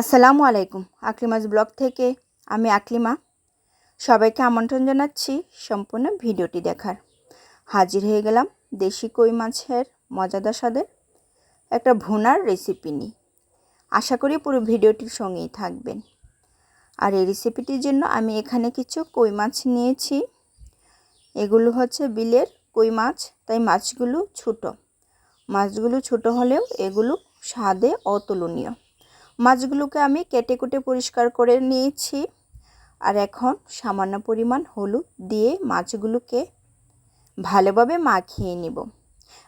আসসালামু আলাইকুম। আকলিমাজ ব্লগ থেকে আমি আকলিমা। সবাইকে আমন্ত্রণ জানাচ্ছি সম্পূর্ণ ভিডিওটি দেখার। হাজির হয়ে গেলাম দেশি কই মাছের মজাদার স্বাদের একটা ভুনার রেসিপি নিয়ে। আশা করি পুরো ভিডিওটির সঙ্গেই থাকবেন। আর এই রেসিপিটির জন্য আমি এখানে কিছু কই মাছ নিয়েছি। এগুলো হচ্ছে বিলের কই মাছ, তাই মাছগুলো ছোট। মাছগুলো ছোট হলেও এগুলো স্বাদে অতুলনীয়। মাছগুলোকে আমি কেটে কুটে পরিষ্কার করে নিয়েছি। আর এখন সামান্য পরিমাণ হলুদ দিয়ে মাছগুলোকে ভালোভাবে মাখিয়ে নিব।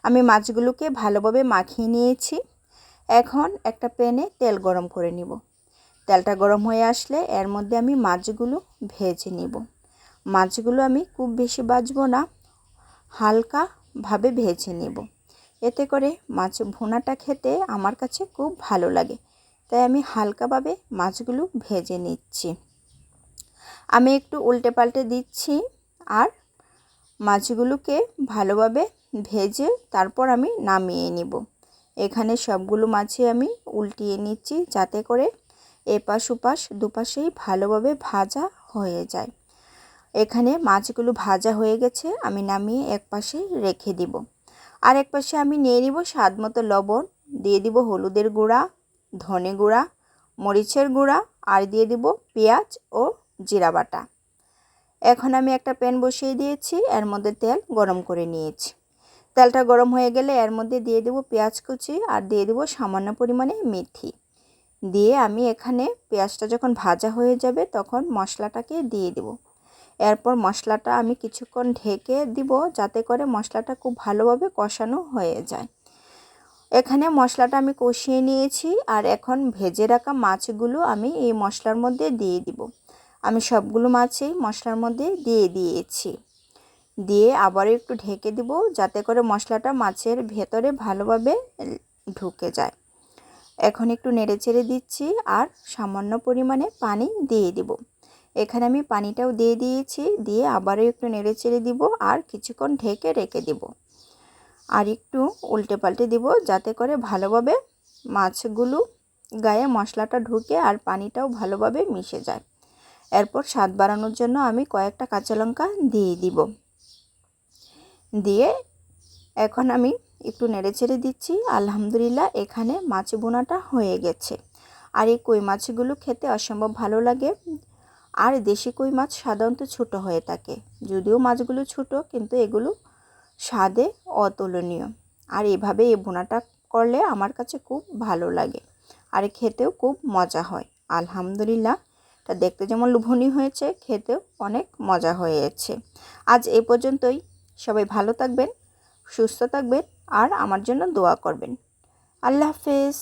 আমি মাছগুলোকে ভালোভাবে মাখিয়ে নিয়েছি। এখন একটা প্যানে তেল গরম করে নিব। তেলটা গরম হয়ে আসলে এর মধ্যে আমি মাছগুলো ভেজে নিব। মাছগুলো আমি খুব বেশি বাজবো না, হালকাভাবে ভেজে নেব। এতে করে মাছ ভুনাটা খেতে আমার কাছে খুব ভালো লাগে। তাই আমি হালকাভাবে মাছগুলো ভেজে নিচ্ছি। আমি একটু উল্টে পাল্টে দিচ্ছি আর মাছগুলোকে ভালোভাবে ভেজে তারপর আমি নামিয়ে নিব। এখানে সবগুলো মাছই আমি উল্টিয়ে নিচ্ছি যাতে করে এপাশ ওপাশ দুপাশেই ভালোভাবে ভাজা হয়ে যায়। এখানে মাছগুলো ভাজা হয়ে গেছে, আমি নামিয়ে এক পাশে রেখে দিব। আর এক পাশে আমি নিয়ে নিব স্বাদ মতো লবণ, দিয়ে দিব হলুদের গুঁড়া ধনে গুঁড়া, মরিচের গুঁড়া, আর দিয়ে দিব পেঁয়াজ ও জিরা বাটা। এখন আমি একটা প্যান বসিয়ে দিয়েছি, এর মধ্যে তেল গরম করে নিয়েছি। তেলটা গরম হয়ে গেলে এর মধ্যে দিয়ে দেবো পেঁয়াজ কুচি আর দিয়ে দেবো সামান্য পরিমাণে মেথি। দিয়ে আমি এখানে পেঁয়াজটা যখন ভাজা হয়ে যাবে তখন মশলাটাকে দিয়ে দেব। এরপর মশলাটা আমি কিছুক্ষণ ঢেকে দিব যাতে করে মশলাটা খুব ভালোভাবে কষানো হয়ে যায়। এখানে মশলাটা আমি কষিয়ে নিয়েছি আর এখন ভেজে রাখা মাছগুলো আমি এই মশলার মধ্যে দিয়ে দিব। আমি সবগুলো মাছই মশলার মধ্যে দিয়ে দিয়েছি। দিয়ে আবার একটু ঢেকে দিব যাতে করে মশলাটা মাছের ভেতরে ভালোভাবে ঢুকে যায়। এখন একটু নেড়ে চেড়ে দিচ্ছি আর সামান্য পরিমাণে পানি দিয়ে দিব। এখানে আমি পানিটাও দিয়ে দিয়েছি, দিয়ে আবারও একটু নেড়ে চেড়ে দিব আর কিছুক্ষণ ঢেকে রেখে দিব। আর একটু উল্টে পাল্টে দিব যাতে করে ভালোভাবে মাছগুলো গায়ে মশলাটা ঢুকে আর পানিটাও ভালোভাবে মিশে যায়। এরপর স্বাদ বাড়ানোর জন্য আমি কয়েকটা কাঁচা লঙ্কা দিয়ে দিব। দিয়ে এখন আমি একটু নেড়ে ছেড়ে দিচ্ছি। আলহামদুলিল্লাহ এখানে মাছ বোনাটা হয়ে গেছে। আর এই কই মাছগুলো খেতে অসম্ভব ভালো লাগে। আর দেশি কই মাছ সাধারণত ছোট হয়ে থাকে। যদিও মাছগুলো ছোট, কিন্তু এগুলো স্বাদে অতুলনীয়। আর এভাবে এই বোনাটা করলে আমার কাছে খুব ভালো লাগে। আর খেতেও খুব মজা হয়। আলহামদুলিল্লাহ তা দেখতে যেমন লুভনী হয়েছে, খেতেও অনেক মজা হয়েছে। আজ এ পর্যন্তই। সবাই ভালো থাকবেন, সুস্থ থাকবেন, আর আমার জন্য দোয়া করবেন। আল্লাহ হাফেজ।